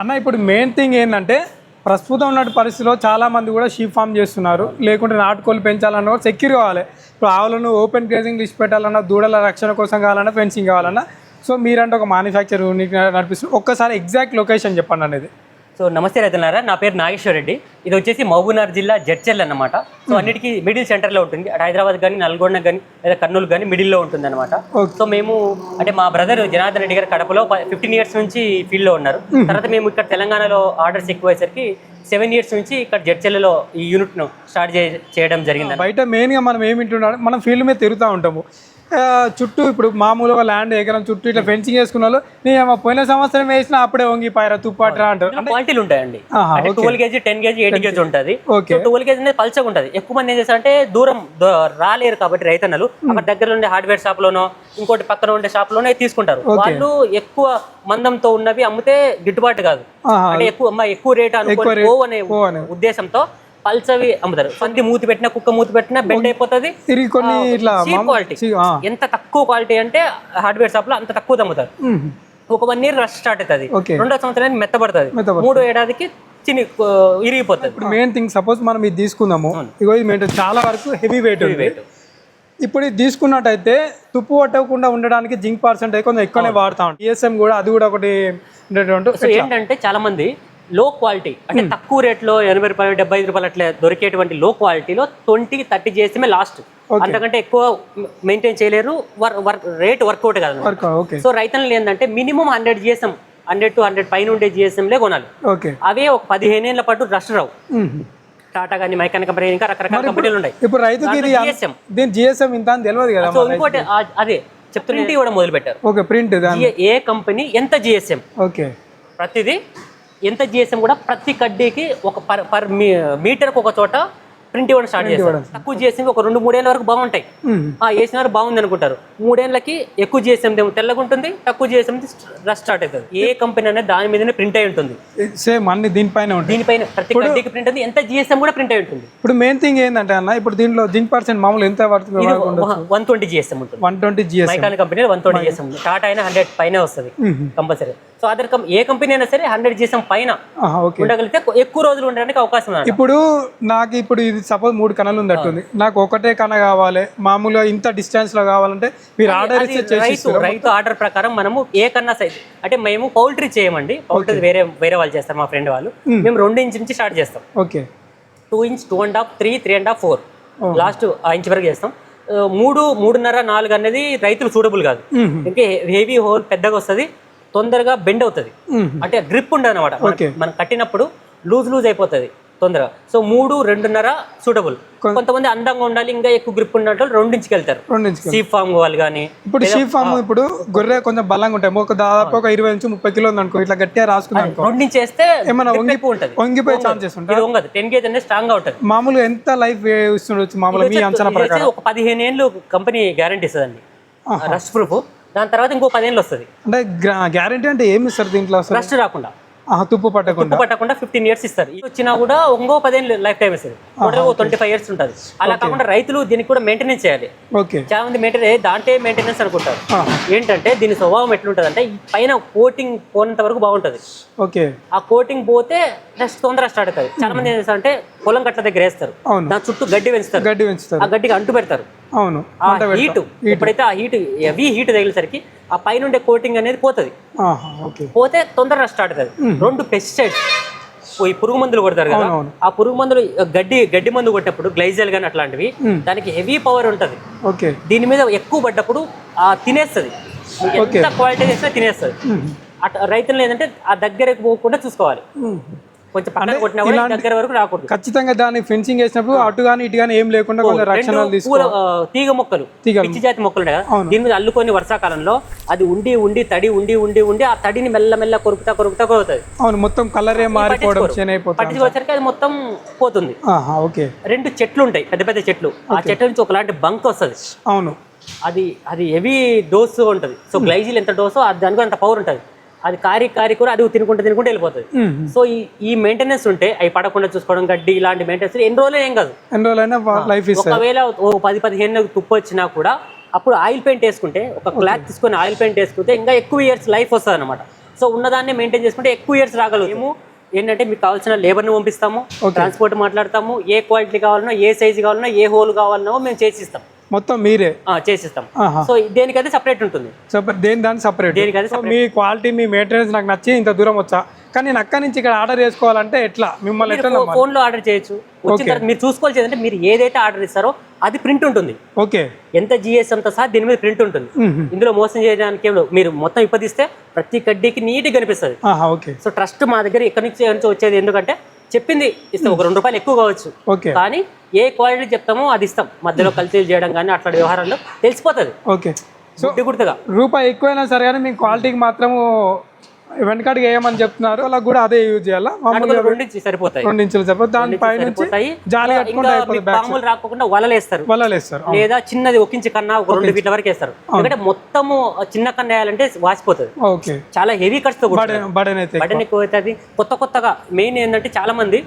అన్న ఇప్పుడు main thing ఏంటంటే ప్రస్తుతం ఉన్న పరిస్థితిలో చాలా మంది కూడా షీప్ ఫామ్ చేస్తున్నారు. లేకుంటే నాటుకోళ్ళు పెంచాలన్నా కూడా సెక్యూర్ కావాలి. ఇప్పుడు ఆవులను ఓపెన్ గ్రేజింగ్ లిస్ట్ పెట్టాలన్నా దూడల రక్షణ కోసం కావాలన్నా ఫెన్సింగ్ కావాలన్నా. సో మీరంటే ఒక మ్యానుఫ్యాక్చర్ నడిపిస్తుంది ఒక్కసారి ఎగ్జాక్ట్ లొకేషన్ చెప్పండి అనేది సో నమస్తే రైతులారా నా పేరు నాగేశ్వర్ రెడ్డి. ఇది వచ్చేసి మహబూబ్నగర్ జిల్లా జడ్చెల్ అన్నమాట. సో అన్నిటికీ మిడిల్ సెంటర్లో ఉంటుంది. అటు హైదరాబాద్ కానీ నల్గొండ కానీ లేదా కర్నూలు కానీ మిడిల్లో ఉంటుంది అనమాట. సో మేము అంటే మా బ్రదర్ జనార్దన్ రెడ్డి గారు కడపలో ఫిఫ్టీన్ ఇయర్స్ నుంచి ఫీల్డ్లో ఉన్నారు. తర్వాత మేము ఇక్కడ తెలంగాణలో ఆర్డర్స్ ఎక్కువయ్యేసరికి సెవెన్ ఇయర్స్ నుంచి ఇక్కడ జడ్చెల్లో ఈ యూనిట్ను స్టార్ట్ చేయడం జరిగింది బయట మెయిన్గా మనం ఏమి వింటున్నాం మనం ఫీల్డ్ మీద తిరుగుతూ ఉంటాము. చుట్టూ ఇప్పుడు మామూలుగా ల్యాండ్ ఎకరం చుట్టూ ఇట్లా ఫెన్సింగ్ వేసుకున్న వాళ్ళు నేను పోయిన సంవత్సరం వేసినా అప్పుడే వంగిపోయారా తుప్పాట్రా అంటారు. క్వాలిటీలు ఉంటాయండి. Twelve KG ten KG eight KG ఉంటుంది. ట్వెల్వ్ కేజీ అనేది పల్చగా ఉంటుంది. ఎక్కువ మంది ఏం చేస్తారంటే దూరం రాలేరు కాబట్టి రైతన్నలు. అక్కడ దగ్గర ఉండే హార్డ్వేర్ షాప్ లోనో ఇంకోటి పక్కన ఉండే షాప్లోనే తీసుకుంటారు. వాళ్ళు ఎక్కువ మందంతో ఉన్నవి అమ్మితే గిట్టుబాటు కాదు. అంటే ఎక్కువ ఎక్కువ రేట్ అనుకో అనే ఓ పల్చవి అమ్ముతారు. పంది మూతి పెట్టినా కుక్క మూతి పెట్టినా బెండ్ అయిపోతుంది. ఇది కొన్ని ఇట్లా క్వాలిటీ. ఎంత తక్కువ క్వాలిటీ అంటే హార్డ్వేర్ షాప్లో అంత తక్కువ అమ్ముతారు. మ్మ్. ఒక వన్ ఇయర్ రష్ స్టార్ట్ అవుతుంది. రెండో సంవత్సరానికి మెత్తబడుతుంది. మూడో ఏడాదికి చిని ఇరిగిపోతుంది. ఇప్పుడు మెయిన్ థింగ్ సపోజ్ మనం ఇది తీసుకుందాము. ఇగో ఇది మెయిన్ చాలా వరకు హెవీ వెయిట్ ఉంది. weight. ఇప్పుడు ఇది తీసుకున్నట్టయితే తుప్పు పట్టకుండా ఉండడానికి జింక్ పర్సెంట్ కొంచెం ఎక్కువనే వాడుతా. ఉంటాం ఈఎస్ఎం కూడా అది కూడా ఒకటి ఏంటంటే చాలా మంది లో క్వాలిటీ అంటే తక్కువ రేట్లో ఎనభై రూపాయలు డెబ్బై ఐదు రూపాయలు అట్లా దొరికేటువంటి లో క్వాలిటీలో ట్వంటీ థర్టీ చేస్తే లాస్ట్ అంతకంటే ఎక్కువ మెయింటైన్ చేయలేరు రేట్ వర్కౌట్ కాదు సో రైతులు ఏంటంటే minimum hundred GSM hundred to hundred పైన ఉండే జిఎస్ఎంలే కొనాలి. అవే ఒక పదిహేను ఏళ్ళ పాటు రష్ రావు. టాటా కానీ మైకాన్ కంపెనీ ఇంకా రకరకాల కంపెనీలు ఉన్నాయి. ఇప్పుడు రైతుకి ఇది జిఎస్ఎం ఇంత తెలియదు కదా సో ఇంకోటి అదే చెప్తున్నా కూడా మొదలు పెట్టారు ఓకే ప్రింట్ ఏ కంపెనీ ఎంత జిఎస్ఎం ఓకే ప్రతిదీ ఎంత జిఎస్ఎం కూడా ప్రతి కడ్డీకి ఒక పర్ పర్ మీటర్కి ఒక చోట ప్రింట్ ఇవ్వడం స్టార్ట్ చేస్తారు. తక్కువ జిఎస్ఎం ఒక రెండు మూడేళ్ళ వరకు బాగుంటాయి. ఆ వేసినారు బాగుంది అనుకుంటారు. మూడేళ్ళకి ఎక్కువ జిఎస్ఎం తెల్లగా ఉంటుంది తక్కువ జిఎస్ఎం రష్ స్టార్ట్ అవుతుంది. ఏ కంపెనీ అనేది దాని మీదనే ప్రింట్ అయి ఉంటుంది. సేమ్ అన్ని దీనిపైన దీనిపైన ప్రతి కడ్డీకి ప్రింట్ ఉంది ఎంత జిఎస్ఎం కూడా ప్రింట్ అయి ఉంటుంది. ఇప్పుడు మెయిన్ థింగ్ ఏంటంటే అన్న ఇప్పుడు దీంట్లో జింక్ పర్సెంట్ మామూలు ఎంత పడుతుంది వన్ ట్వంటీ జిఎస్ఎం ఉంటుంది. One twenty GS మైకాన్ company one twenty GSM Tata అయినా హండ్రెడ్ పైన వస్తుంది. కంపల్సరీ. సో అదర్ ఏ కంపెనీ అయినా సరే హండ్రెడ్ జిఎస్ఎం పైన ఉండగలిగితే ఎక్కువ రోజులు ఉండడానికి అవకాశం ఉంది. ఇప్పుడు నాకు ఇప్పుడు ఇది సపోజ్ మూడు కణాలు ఉన్నట్టుంది. నాకు ఒకటే కణ కావాలి. మామూలుగా ఇంత డిస్టెన్స్లో కావాలంటే మీరు ఆర్డర్ రైతు రైతు ఆర్డర్ ప్రకారం మనము ఏ కన్నా సైజ్. అంటే మేము పౌల్ట్రీ చేయమండి. పౌల్ట్రీ వేరే వేరే వాళ్ళు చేస్తారు మా ఫ్రెండ్ వాళ్ళు. మేము రెండు ఇంచ్ నుంచి స్టార్ట్ చేస్తాం. Okay. Two inch two and half three three and half four last ఆ ఇంచ్ వరకు చేస్తాం. మూడు మూడున్నర నాలుగు అనేది రైతులు సూటబుల్ కాదు. ఇంకా హెవీ హోల్ పెద్దగా వస్తుంది. తొందరగా బెండ్ అవుతుంది. అంటే గ్రిప్ ఉండదు అనమాట మనం కట్టినప్పుడు లూజ్ లూజ్ అయిపోతుంది తొందరగా. సో మూడు రెండున్నర సూటబుల్. కొంతమంది అందంగా ఉండాలి ఇంకా ఎక్కువ గ్రిప్ ఉండాలి రెండు ఇంచుకి వెళ్తారు సీ ఫామ్ వాళ్ళు కానీ ఇప్పుడు షీప్ ఫామ్ ఇప్పుడు గొర్రె కొంచెం బలంగా ఉంటాయి. ఒక దాదాపు ఒక ఇరవై నుంచి ముప్పై కిలో ఉంది అనుకో ఇట్లా గట్టిగా రాసుకున్నాం అనుకో రెండు నుంచి వేస్తే ఏమన్నా grip వంగి ఎక్కువ ఉంటుంది. వంగిపోయే ఛాన్సెస్ ఉంటాయి? వంగదు. టెన్ కేజీ అనేది స్ట్రాంగ్గా ఉంటుంది. మామూలుగా ఎంత లైఫ్ ఇస్తుండొచ్చు? మామూలుగా మీ అంచనా వచ్చి ఒక పదిహేను ఏళ్ళు కంపెనీ గ్యారంటీ ఇస్తుందండి. రస్ట్ ప్రూఫ్ దాని తర్వాత ఇంకో పదేళ్ళు వస్తుంది. అంటే గ్యారంటీ అంటే ఏమి ఇస్తారు దీంట్లో రస్ట్ రాకుండా. తుప్పు పట్టకుండా. ఉప్పు పట్టకుండా ఫిఫ్టీన్ ఇయర్స్ ఇస్తారు. ఇది వచ్చినా కూడా ఇంకో పదేళ్ళు లైఫ్ టైం ఇస్తుంది. ట్వంటీ ఫైవ్ ఇయర్స్ ఉంటుంది. అలా కాకుండా రైతులు దీనికి కూడా మెయింటెనెన్స్ చేయాలి. ఓకే. చాలా మంది మెయింటెనెన్స్ దాంటే మెయింటెనెన్స్ అనుకుంటారు. ఏంటంటే దీని స్వభావం ఎట్లుంటుంది అంటే పైన కోటింగ్ పోనంత వరకు బాగుంటుంది. ఓకే. ఆ కోటింగ్ పోతే నెక్స్ట్ తొందరగా స్టార్ట్ అవుతుంది. చాలా మంది ఏం చేస్తారంటే పొలం గట్ల దగ్గర వేస్తారు. దాని చుట్టూ గడ్డి పెంచుతారు. గడ్డి పెంచుతారు. ఆ గడ్డికి అంటు పెడతారు. అవును. ఆ హీట్ ఎప్పుడైతే ఆ హీట్ హెవీ హీట్ తగిలేసరికి ఆ పైన ఉండే కోటింగ్ అనేది పోతుంది. పోతే తొందరగా స్టార్ట్ అవుతుంది. రెండు పెస్టిసైడ్స్ ఈ పురుగు మందులు కొడతారు కదా. ఆ పురుగు మందులు గడ్డి గడ్డి మందు కొట్టినప్పుడు గ్లైజల్ కానీ అట్లాంటివి దానికి హెవీ పవర్ ఉంటుంది. ఓకే. దీని మీద ఎక్కువ పడ్డప్పుడు ఆ తినేస్తుంది. ఎంత క్వాలిటీ చేసినా తినేస్తుంది. అట్ రైతులు ఏంటంటే ఆ దగ్గరకు పోకుండా చూసుకోవాలి. కొంచెం పక్కన కొట్టినా కూడా ఈ దగ్గర వరకు రాకూడదు. ఖచ్చితంగా దాన్ని ఫెన్సింగ్ వేసినప్పుడు అటు కానీ ఇటు కానీ ఏం లేకుండా కొంచెం రక్షణ తీగ మొక్కలు. పిచ్చి జాతి మొక్కలు దీని మీద అల్లుకొని వర్షాకాలంలో అది ఉండి ఉండి తడి ఉండి ఉండి ఉండి ఆ తడిని మెల్ల మెల్ల కొరుకుతా కొరుకుతా కొరుకుతుంది అవును మొత్తం కలరే మారిపోవడం పట్టించుకోవచ్చరికి అది మొత్తం పోతుంది. ఓకే. రెండు చెట్లు ఉంటాయి పెద్ద పెద్ద చెట్లు. ఆ చెట్ల నుంచి ఒకలాంటి బంక్ వస్తుంది. అవును. అది అది హెవీ డోస్ ఉంటుంది. సో గ్లైజిల్ ఎంత డోసో దానికి అంత పవర్ ఉంటుంది. అది కారి కారి కూడా అది తినుకుంటూ తినుకుంటూ వెళ్ళిపోతుంది. సో ఈ ఈ మెయింటెనెన్స్ ఉంటే అవి పడకుండా చూసుకోవడం గడ్డి ఇలాంటి మెయింటెనెన్స్ ఎన్ని రోజులు ఏం కాదు. ఎన్ని రోజులైనా లైఫ్ ఒకవేళ ఓ పది పదిహేను తుప్పు వచ్చినా కూడా అప్పుడు ఆయిల్ పెయింట్ వేసుకుంటే ఒక క్లాత్ తీసుకొని ఆయిల్ పెయింట్ వేసుకుంటే ఇంకా ఎక్కువ ఇయర్స్ లైఫ్ వస్తుంది అనమాట సో ఉన్నదాన్ని మెయింటైన్ చేసుకుంటే ఎక్కువ ఇయర్స్ రాగలుగుతాము ఏంటంటే మీకు కావాల్సిన లేబర్ని పంపిస్తాము ట్రాన్స్పోర్ట్ మాట్లాడతాము ఏ క్వాలిటీ కావాలన్నా ఏ సైజు కావాలన్నా ఏ హోల్ కావాలన్నా మేము చేసిస్తాం మొత్తం మీరే. ఆ, చేసిస్తాం. సో దేనికైతే సపరేట్ ఉంటుంది? దేని దాని సపరేట్ దేనికైతే మీ క్వాలిటీ మీ మెయింటెనెన్స్ నాకు నచ్చి ఇంత దూరం వచ్చా. కానీ నేను అక్కడి నుంచి ఇక్కడ ఆర్డర్ చేసుకోవాలంటే ఎట్లా? మిమ్మల్ని ఎట్లా ఫోన్లో ఆర్డర్ చేయొచ్చు. వచ్చిన తర్వాత మీరు చూసుకోవాల్సింది అంటే మీరు ఏదైతే ఆర్డర్ ఇస్తారో అది ప్రింట్ ఉంటుంది. ఓకే. ఎంత జిఎస్ అంత సహా దీని మీద ప్రింట్ ఉంటుంది. ఇందులో మోసం చేయడానికి ఏం. మీరు మొత్తం ఇప్పదిస్తే ప్రతి కడ్డీకి నీట్గా కనిపిస్తుంది. సో ట్రస్ట్ మా దగ్గర ఎక్కడి నుంచి వచ్చేది? ఎందుకంటే చెప్పింది ఇస్తాం. ఒక రెండు రూపాయలు ఎక్కువ కావచ్చు. ఓకే. కానీ ఏ క్వాలిటీ చెప్తామో అది ఇస్తాం. మధ్యలో కల్తీలు చేయడం కానీ అట్లాంటి వ్యవహారాల్లో తెలిసిపోతుంది. ఓకే. సో గుర్తుగా రూపాయి ఎక్కువైనా సరే కానీ మీ క్వాలిటీకి మాత్రము వెనకడికి వేయమని చెప్తున్నారు. అలా కూడా అదే యూజ్ చేయాలా? మామూలుగా దాంట్లో రెండు ఇంచులు సరిపోతాయి. రెండు ఇంచులు సరిపోతుంది దాని పై నుంచి సరిపోతాయి. జాలి కట్టుకుంటే పాములు రాకుండా వలలేస్తారు. లేదా చిన్నది ఒక ఇంచు కన్నా ఒక రెండు ఫీట్ల వరకు వేస్తారు. ఎందుకంటే మొత్తము చిన్న కన్నా వేయాలంటే వాసిపోతుంది. ఓకే. చాలా హెవీ ఖర్చుతో. బడన్ బడన్ అయితే ఎక్కువ. అవుతుంది కొత్త కొత్తగా మెయిన్ ఏంటంటే చాలా మంది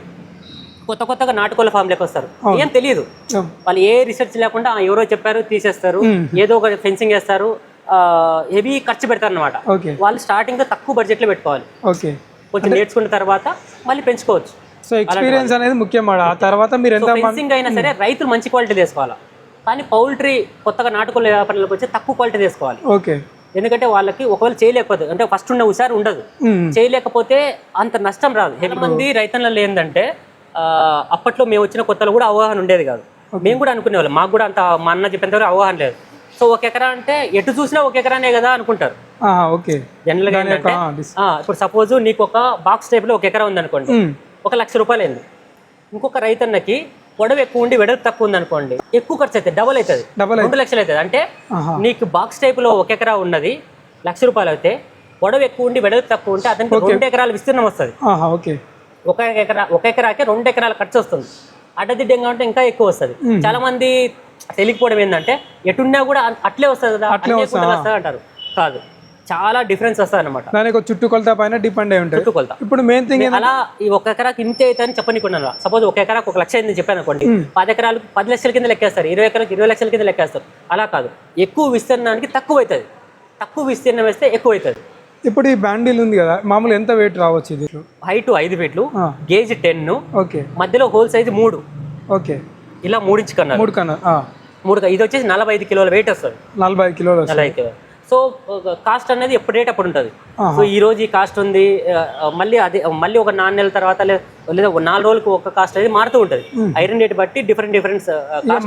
కొత్త కొత్తగా నాటుకోళ్ళ ఫామ్ లెక్క వస్తారు. ఏం తెలియదు. వాళ్ళు ఏ రీసెర్చ్ లేకుండా "ఆ, ఎవరో చెప్పారు తీసేస్తారు. ఏదో ఒక ఫెన్సింగ్ వేస్తారు. హెవీ ఖర్చు పెడతారు అనమాట వాళ్ళు స్టార్టింగ్ తక్కువ బడ్జెట్లో పెట్టుకోవాలి. ఓకే. కొంచెం నేర్చుకున్న తర్వాత మళ్ళీ పెంచుకోవచ్చు. సో ఎక్స్పీరియన్స్ అనేది ముఖ్యం ఆ తర్వాత మీరు ఎంత ఫెన్సింగ్ అయినా సరే రైతులు మంచి క్వాలిటీ తీసుకోవాలి. కానీ పౌల్ట్రీ కొత్తగా నాటుకోళ్ళ వ్యాపారాలకు వచ్చి తక్కువ క్వాలిటీ తీసుకోవాలి. ఓకే. ఎందుకంటే వాళ్ళకి ఒకవేళ చేయలేకపోతే అంటే ఫస్ట్ ఉన్న హుషారు ఉండదు. చేయలేకపోతే అంత నష్టం రాదు. చాలా మంది రైతన్నలు ఏంటంటే అప్పట్లో మేము వచ్చిన కొత్తలో కూడా అవగాహన ఉండేది కాదు. మేము కూడా అనుకునేవాళ్ళం. మాకు కూడా అంత మా అన్న చెప్పేంత వరకు అవగాహన లేదు. సో ఒక ఎకరా అంటే ఎటు చూసినా ఒక ఎకరానే కదా అనుకుంటారు. ఓకే. ఏంటంటే dis- ఆ, ఇప్పుడు సపోజ్ నీకు ఒక బాక్స్ టైప్లో ఒక ఎకరా ఉంది అనుకోండి. ఒక లక్ష రూపాయలు అయింది. ఇంకొక రైతన్నకి పొడవు ఎక్కువ ఉండి వెడల్పు తక్కువ ఉంది అనుకోండి ఎక్కువ ఖర్చు అవుతుంది డబల్ అవుతుంది. రెండు లక్షలు అవుతుంది. అంటే నీకు బాక్స్ టైప్లో ఒక ఎకరా ఉన్నది లక్ష రూపాయలు అయితే పొడవు ఎక్కువ ఉండి వెడల్పు తక్కువ ఉంటే అతనికి రెండు ఎకరాల విస్తీర్ణం వస్తుంది. ఒక ఎకరా ఒక ఎకరాకి రెండు ఎకరాల ఖర్చు వస్తుంది. అడ్డదిడ్డంగా ఉంటే ఇంకా ఎక్కువ వస్తుంది. చాలా మంది తెలియకపోవడం ఏంటంటే ఎటున్నా కూడా అట్లే వస్తుంది కదా అట్లే వస్తుంది అంటారు. కాదు. చాలా డిఫరెన్స్ వస్తుంది అనమాట దానికి చుట్టుకొలత పైన డిపెండ్ అయి ఉంటుంది. చుట్టుకొలత. ఇప్పుడు మెయిన్ థింగ్ అలా ఈ ఒక ఎకరాకి ఇంతే అయితే అని చెప్పనికున్నాను సపోజ్ ఒక ఎకరాకు ఒక లక్ష అయింది చెప్పాను అనుకోండి పది ఎకరాలకు పది లక్షల కింద లెక్కేస్తారు ఇరవై ఎకరాలకు ఇరవై లక్షల కింద లెక్కేస్తారు. అలా కాదు. ఎక్కువ విస్తీర్ణానికి తక్కువ అవుతుంది. తక్కువ విస్తీర్ణం వేస్తే ఎక్కువ అవుతుంది. ఇప్పుడు ఈ బ్యాండిల్ ఉంది కదా మామూలు ఎంత వెయిట్ రావచ్చు ఇది? హైట్ ఐదు ఫీట్లు. Gauge ten okay. మధ్యలో హోల్ సైజ్ మూడు. ఓకే. ఇలా మూడించి కన్నారు మూడు కన్నా మూడు ఇది వచ్చేసి నలభై ఐదు కిలోల వెయిట్ వస్తుంది. నలభై ఐదు కిలోలు నలభై కిలోలు. సో కాస్ట్ అనేది ఎప్పుడు రేట్ అప్పుడు ఉంటుంది. సో ఈ రోజు ఈ కాస్ట్ ఉంది మళ్ళీ అదే మళ్ళీ ఒక నాలుగు నెలల తర్వాత లేదా నాలుగు రోజులకు ఒక కాస్ట్ అనేది మారుతూ ఉంటుంది. ఐరన్ రేట్ బట్టి డిఫరెంట్ డిఫరెన్స్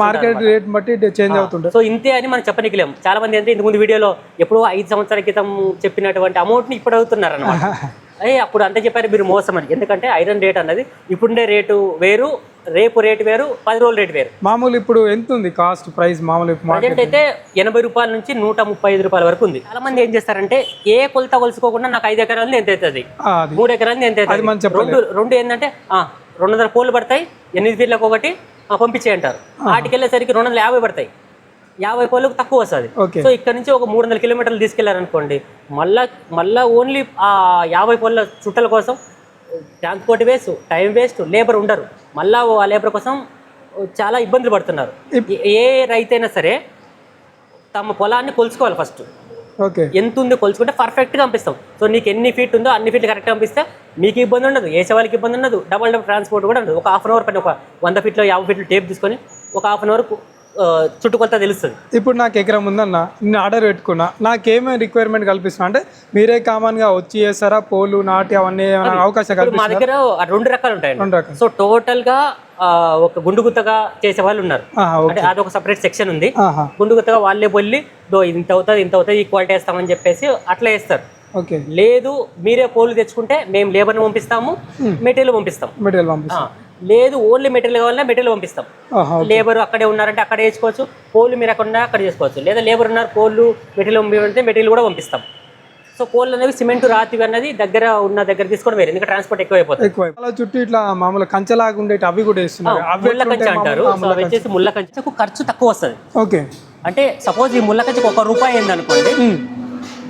మార్కెట్ రేట్ బట్టి చేంజ్ అవుతుంటుంది. సో ఇంతే అని మనం చెప్పనికలేం. చాలా మంది అంటే ఇంతకుముందు వీడియోలో ఎప్పుడో ఐదు సంవత్సరాల క్రితం చెప్పినటువంటి అమౌంట్ని ఇప్పుడు అవుతున్నారు అనమాట అయ్యి అప్పుడు అంతే చెప్పారు మీరు మోసం అని ఎందుకంటే ఐరన్ రేట్ అన్నది ఇప్పుడుండే రేటు వేరు రేపు రేటు వేరు పది రోజుల రేటు వేరు. మామూలు ఇప్పుడు ఎంత ఉంది కాస్ట్ ప్రైస్ మామూలు మార్కెట్ ప్రజెంట్ అయితే ఎనభై రూపాయల నుంచి నూట ముప్పై ఐదు రూపాయల వరకు ఉంది. చాలా మంది ఏం చేస్తారంటే ఏ కొలత కొలుసుకోకుండా నాకు ఐదు ఎకరాలు ఎంత అవుతుంది? మూడు ఎకరాలు ఎంత అవుతుంది. రెండు రెండు ఏంటంటే ఆ, రెండు వందల పోలు పడతాయి ఎనిమిది ఫీట్లకు ఒకటి ఆ, పంపించే అంటారు వాటికి వెళ్ళేసరికి రెండు వందల యాభై పడతాయి. యాభై పోలకు తక్కువ వస్తుంది. సో ఇక్కడ నుంచి ఒక మూడు వందల కిలోమీటర్లు తీసుకెళ్ళారనుకోండి మళ్ళా మళ్ళా ఓన్లీ ఆ యాభై పోల చుట్టల కోసం transport waste time waste labour ఉండరు. మళ్ళా ఆ లేబర్ కోసం చాలా ఇబ్బందులు పడుతున్నారు. ఏ- ఏ రైతైనా సరే తమ పొలాన్ని కొలుసుకోవాలి ఫస్ట్. ఓకే. ఎంత ఉందో కొలుచుకుంటే పర్ఫెక్ట్గా పంపిస్తాం. సో నీకు ఎన్ని ఫీట్ ఉందో అన్ని ఫీట్ కరెక్ట్గా పంపిస్తే మీకు ఇబ్బంది ఉండదు. వేసే వాళ్ళకి ఇబ్బంది ఉండదు. డబల్ డబల్ ట్రాన్స్పోర్ట్ కూడా ఉండదు. ఒక హాఫ్ అన్ అవర్ పైన ఒక వంద ఫీట్లో యాభై ఫీట్లు టేప్ తీసుకొని ఒక హాఫ్ అన్ అవర్ చుట్టుకొలత తెలుస్తుంది. ఇప్పుడు నాకు ఎకరం ఉందన్న నేను ఆర్డర్ పెట్టుకున్నా నాకేమేమి రిక్వైర్మెంట్ కల్పిస్తున్నా? అంటే మీరే కామన్గా వచ్చి చేస్తారా? పోలు నాటి అవన్నీ అవకాశం మా దగ్గర రెండు రకాలు ఉంటాయండి. రెండు రకాలు. సో టోటల్గా ఒక గుండు గుత్తగా చేసే వాళ్ళు ఉన్నారు. అంటే అదొక సపరేట్ సెక్షన్ ఉంది. ఆహా. గుండు గుత్తగా వాళ్ళే బొల్లి దో ఇంత అవుతుంది ఇంత అవుతుంది ఈ క్వాలిటీ వేస్తామని చెప్పేసి అట్లా వేస్తారు. లేదు మీరే పోలు తెచ్చుకుంటే మేము లేబర్ని పంపిస్తాము మెటీరియల్ పంపిస్తాం మెటీరియల్ పంపిస్తాం. లేదు ఓన్లీ మెటీరియల్ కావాలన్నా మెటీరియల్ పంపిస్తాం. లేబర్ అక్కడే ఉన్నారంటే అక్కడే వేసుకోవచ్చు పోలు మీరు అక్కడ ఉన్నా అక్కడ చేసుకోవచ్చు. లేదా లేబర్ ఉన్నారు పోలు మెటీరియల్ పంపించే మెటీరియల్ కూడా పంపిస్తాం. సో పోల్ అనేవి సిమెంట్ రాతి అన్నది దగ్గర ఉన్న దగ్గర తీసుకొని వేరు ఎందుకంటే ట్రాన్స్పోర్ట్ ఎక్కువ అయిపోతుంది. ఎక్కువ చుట్టూ ఇట్లా మామూలు కంచెలాగా ఉండేటి అవి కూడా వేస్తున్నారు. ముళ్ళ కంచె అంటారు. అవి వచ్చేసి ముళ్ళ కంచెకు ఖర్చు తక్కువ వస్తుంది. ఓకే. అంటే సపోజ్ ఈ ముళ్ళ కంచెకు ఒక రూపాయి అయింది అనుకోండి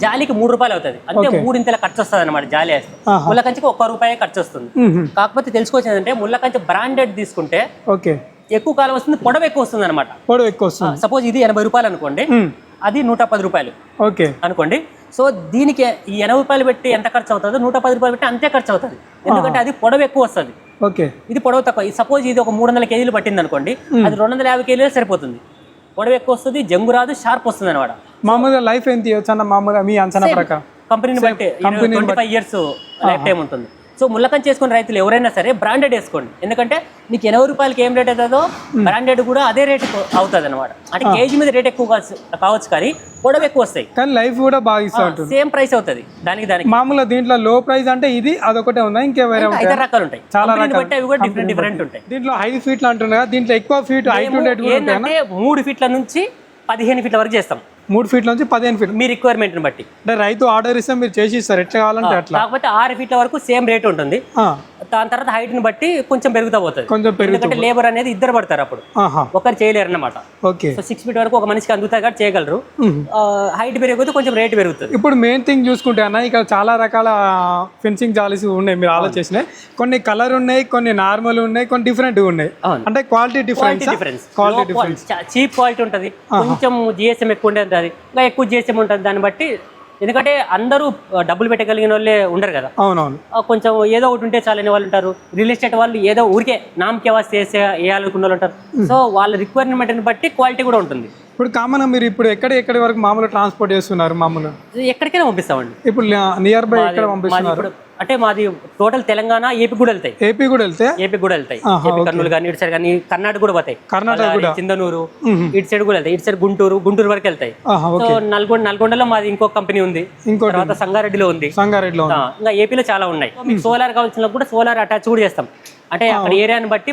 జాలికి మూడు రూపాయలు అవుతుంది. అంటే మూడింతల ఖర్చు వస్తుంది అనమాట జాలి వేస్తే. ముళ్ళ కంచెకి ఒక్క రూపాయి ఖర్చు వస్తుంది కాకపోతే తెలుసుకోవచ్చు అంటే ముళ్ళ కంచె బ్రాండెడ్ తీసుకుంటే ఓకే. ఎక్కువ కాలం వస్తుంది పొడవు ఎక్కువ వస్తుంది అనమాట పొడవు ఎక్కువ వస్తుంది. సపోజ్ ఇది ఎనభై రూపాయలు అనుకోండి. అది నూట పది రూపాయలు ఓకే. అనుకోండి. సో దీనికి ఈ ఎనభై రూపాయలు పెట్టి ఎంత ఖర్చు అవుతుందో నూట పది రూపాయలు పెట్టి అంతే ఖర్చు అవుతుంది ఎందుకంటే అది పొడవు ఎక్కువ వస్తుంది. ఓకే. ఇది పొడవు తక్కువ. సపోజ్ ఇది ఒక మూడు వందల కేజీలు పట్టింది అనుకోండి అది రెండు వందల యాభై కేజీలు సరిపోతుంది. పొడవు ఎక్కువ వస్తుంది జంగు రాదు షార్ప్ వస్తుంది అనమాట. మామూలుగా లైఫ్ ఎంత ఇవ్వచ్చు అన్న మామూలుగా మీ అంచనా ప్రకారం. కంపెనీని బట్టి twenty five years life time ఉంటుంది. సో ముళ్ళకం చేసుకునే రైతులు ఎవరైనా సరే బ్రాండెడ్ వేసుకోండి. ఎందుకంటే నీకు ఎనభై రూపాయలకి ఏం రేట్ అవుతుందో బ్రాండెడ్ కూడా అదే రేట్ అవుతుంది అనమాట అంటే కేజీ మీద రేట్ ఎక్కువ కావచ్చు- కానీ పొడవు ఎక్కువ వస్తాయి. కానీ లైఫ్ కూడా బాగా ఇస్తూ సేమ్ ప్రైస్ అవుతుంది. దానికి దానికి. మామూలుగా దీంట్లో లో ప్రైస్ అంటే ఇది అదొకటే ఉందా? ఇంకే వేరే? ఐదు రకాలు ఉంటాయి. చాలా బట్టి అవి కూడా డిఫరెంట్ డిఫరెంట్ ఉంటాయి. దీంట్లో హై ఫీట్లు అంటున్నా కదా దీంట్లో ఎక్కువ ఫీట్ హైట్ మూడు ఫీట్ల నుంచి పదిహేను ఫీట్ల వరకు చేస్తాం. మూడు ఫీట్ల నుంచి పదిహేను ఫీట్ మీ రిక్వైర్మెంట్ని బట్టి. అంటే రైతు ఆర్డర్ ఇస్తే మీరు చేసి ఇస్తారు. ఎట్లా కావాలంటే అట్లా. కాకపోతే ఆరు ఫీట్ల వరకు సేమ్ రేట్ ఉంటుంది. దాని తర్వాత హైట్ని బట్టి కొంచెం పెరుగుతూ పోతుంది. కొంచెం ఎందుకంటే లేబర్ అనేది ఇద్దరు పడతారు అప్పుడు. ఒకరు చేయలేరు అన్నమాట. ఓకే. సో సిక్స్ ఫీట్ వరకు ఒక మనిషికి అందుతాయి కాబట్టి చేయగలరు. హైట్ పెరిగితే కొంచెం రేట్ పెరుగుతుంది. ఇప్పుడు మెయిన్ థింగ్ చూసుకుంటే అన్న ఇక్కడ చాలా రకాల ఫెన్సింగ్ జాలీస్ ఉన్నాయి మీరు ఆలోచించినాయి కొన్ని కలర్ ఉన్నాయి కొన్ని నార్మల్ ఉన్నాయి కొన్ని డిఫరెంట్ ఉన్నాయి. అంటే quality difference difference quality difference cheap quality ఉంటుంది. కొంచెం జిఎస్ఎం ఎక్కువ ఉంటుంది ఇంకా ఎక్కువ జిఎస్ఎం ఉంటుంది. దాన్ని బట్టి ఎందుకంటే అందరూ డబ్బులు పెట్టగలిగిన వాళ్ళే ఉండరు కదా. అవునవును. కొంచెం ఏదో ఒకటి ఉంటే చాలని వాళ్ళు ఉంటారు. రియల్ ఎస్టేట్ వాళ్ళు ఏదో ఊరికే నామకే వాసి చేసే వేయాలనుకున్న వాళ్ళు ఉంటారు. సో వాళ్ళ రిక్వైర్మెంట్ని బట్టి క్వాలిటీ కూడా ఉంటుంది. ఇప్పుడు కామన్ మీరు ఇప్పుడు ఎక్కడ ఎక్కడి వరకు మామూలు ట్రాన్స్పోర్ట్ చేస్తున్నారు మామూలు? ఎక్కడికైనా పంపిస్తామండి. ఇప్పుడు నియర్ బై ఎక్కడ పంపిస్తున్నారు? అంటే మాది టోటల్ తెలంగాణ ఏపీ కూడా వెళ్తాయి. ఏపీ కూడా వెళ్తే? ఏపీ కూడా వెళ్తాయి. కర్నూలు కానీ ఇటు సైడ్ కానీ కర్ణాటక కూడా పోతాయి. కర్ణాటక కూడా? చిందనూరు. ఇటు సైడ్ కూడా వెళ్తాయి. ఇటు సైడ్ గుంటూరు గుంటూరు వరకు వెళ్తాయి. సో నల్గొండ నల్గొండలో మాది ఇంకో కంపెనీ ఉంది. ఇంకోటి తర్వాత సంగారెడ్డిలో ఉంది. సంగారెడ్డిలో ఇంకా ఏపీలో చాలా ఉన్నాయి. సోలార్ కావాల్సిన కూడా సోలార్ అటాచ్ కూడా చేస్తాం. అంటే అక్కడ ఏరియాని బట్టి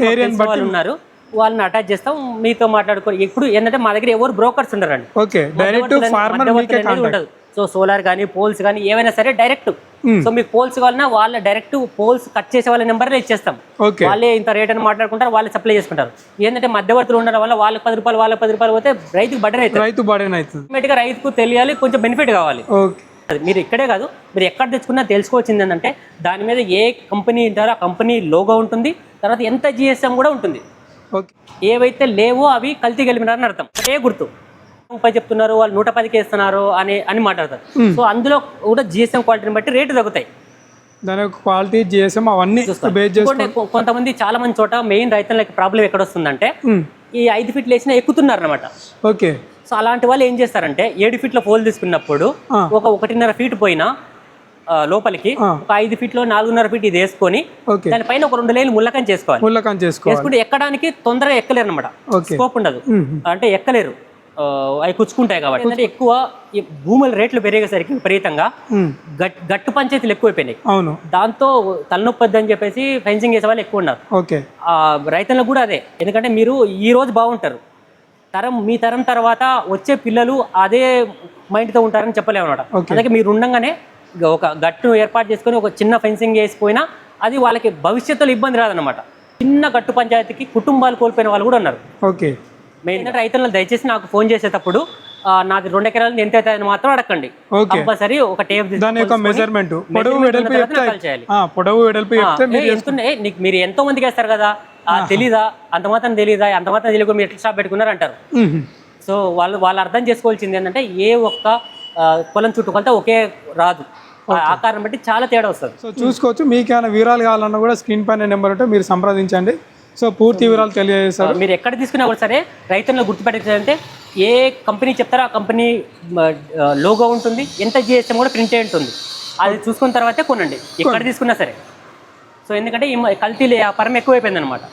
ఉన్నారు. వాళ్ళని అటాచ్ చేస్తాం మీతో మాట్లాడుకొని ఇప్పుడు ఏంటంటే మా దగ్గర ఎవరు బ్రోకర్స్ ఉండరండి. ఓకే డైరెక్ట్ ఫార్మర్ మీకే మధ్యవర్తులు అనేది ఉండదు. సో సోలార్ కానీ పోల్స్ కానీ ఏవైనా సరే డైరెక్ట్ సో మీకు పోల్స్ కావాలన్నా వాళ్ళ డైరెక్ట్ పోల్స్ కట్ చేసే వాళ్ళ నెంబర్లో ఇచ్చేస్తాం. వాళ్ళే ఇంత రేట్ అని మాట్లాడుకుంటారు వాళ్ళే సప్లై చేసుకుంటారు. ఏంటంటే మధ్యవర్తులు ఉండడం వల్ల వాళ్ళకి పది రూపాయలు వాళ్ళకి పది రూపాయలు పోతే రైతుకు బడ్డర్ అవుతుంది. రైతు బడేన్ అవుతుంది. రైతుకు తెలియాలి కొంచెం బెనిఫిట్ కావాలి. మీరు ఇక్కడే కాదు మీరు ఎక్కడ తెచ్చుకున్నా తెలుసుకోవాల్సింది ఏంటంటే దాని మీద ఏ కంపెనీ ఉంటారో ఆ కంపెనీ లోగో ఉంటుంది తర్వాత ఎంత జిఎస్ఎం కూడా ఉంటుంది. ఏవైతే లేవో అవి కల్తీ కలిపినారని అర్థం. అదే గుర్తు. ముప్పై చెప్తున్నారు వాళ్ళు నూట పదికి ఇస్తున్నారు అని అని మాట్లాడతారు. సో అందులో కూడా జిఎస్ఎం క్వాలిటీని బట్టి రేటు తగ్గుతాయి. దాని యొక్క క్వాలిటీ జిఎస్ఎం అవన్నీ కొంతమంది చాలా మంది చోట మెయిన్ రైతులకి ప్రాబ్లం ఎక్కడ వస్తుందంటే ఈ ఐదు ఫీట్లు వేసినా ఎక్కుతున్నారు అనమాట ఓకే. సో అలాంటి వాళ్ళు ఏం చేస్తారంటే ఏడు ఫీట్ల పోల్ తీసుకున్నప్పుడు. ఒక ఒకటిన్నర ఫీట్ పోయినా లోపలికి. ఒక ఐదు ఫీట్లో నాలుగున్నర ఫీట్ ఇది వేసుకొని దానిపైన ఒక రెండు లైన్లు ముళ్ళకం చేసుకోవాలి. ముళ్ళకం చేసుకోవాలి. వేసుకుంటే ఎక్కడానికి తొందరగా ఎక్కలేరు అనమాట స్కోప్ ఉండదు. అంటే ఎక్కలేరు. అవి కుచ్చుకుంటాయి కాబట్టి. ఏంటంటే ఎక్కువ భూముల రేట్లు పెరిగేసరికి విపరీతంగా గట్టు పంచాయతీలు ఎక్కువైపోయినాయి. అవును. దాంతో తలనొప్పి వద్దని చెప్పేసి ఫెన్సింగ్ చేసే వాళ్ళు ఎక్కువ ఉన్నారు. ఓకే. ఆ, రైతులకు కూడా అదే. ఎందుకంటే మీరు ఈ రోజు బాగుంటారు. తరం మీ తరం తర్వాత వచ్చే పిల్లలు అదే మైండ్తో ఉంటారని చెప్పలేము అనమాట. అందుకే మీరు ఉండంగానే ఒక గట్టును ఏర్పాటు చేసుకొని ఒక చిన్న ఫెన్సింగ్ వేసిపోయినా అది వాళ్ళకి భవిష్యత్తులో ఇబ్బంది రాదనమాట చిన్న గట్టు పంచాయతీకి కుటుంబాలు కోల్పోయిన వాళ్ళు కూడా ఉన్నారు. ఓకే. మెయిన్ రైతులను దయచేసి నాకు ఫోన్ చేసేటప్పుడు నాది రెండు ఎకరాలు ఎంత అవుతాయని మాత్రం అడగండి. కంపల్సరీ ఒక టేప్ దాని యొక్క మెజర్మెంట్ పొడవు వెడల్పు చెప్తే చేయాలి. పొడవు వెడల్పు నీకు మీరు ఎంతో మందికి వేస్తారు కదా తెలీదా? అంత మాత్రం తెలీదా? అంత మాత్రం తెలియక మీరు ఎట్లా షాప్ పెట్టుకున్నారు అంటారు. సో వాళ్ళు వాళ్ళు అర్థం చేసుకోవాల్సింది ఏంటంటే ఏ ఒక్క పొలం చుట్టుకొలత ఒకే రాదు. ఆ ఆకారం బట్టి చాలా తేడా వస్తుంది. సో చూసుకోవచ్చు. మీకు ఏమైనా వివరాలు కావాలన్నా కూడా స్క్రీన్ పైన నెంబర్ ఉంటే మీరు సంప్రదించండి. సో పూర్తి వివరాలు తెలియజేస్తారు మీరు ఎక్కడ తీసుకున్నా కూడా సరే రైతులను గుర్తుపెట్టాలంటే ఏ కంపెనీ చెప్తారో ఆ కంపెనీ లోగో ఉంటుంది. ఎంత జిఎస్ఎం కూడా ప్రింట్ అయి ఉంటుంది. అది చూసుకున్న తర్వాతే కొనండి. ఎక్కడ తీసుకున్నా సరే. సో ఎందుకంటే ఈ కల్తీ వ్యాపారం ఎక్కువైపోయింది అనమాట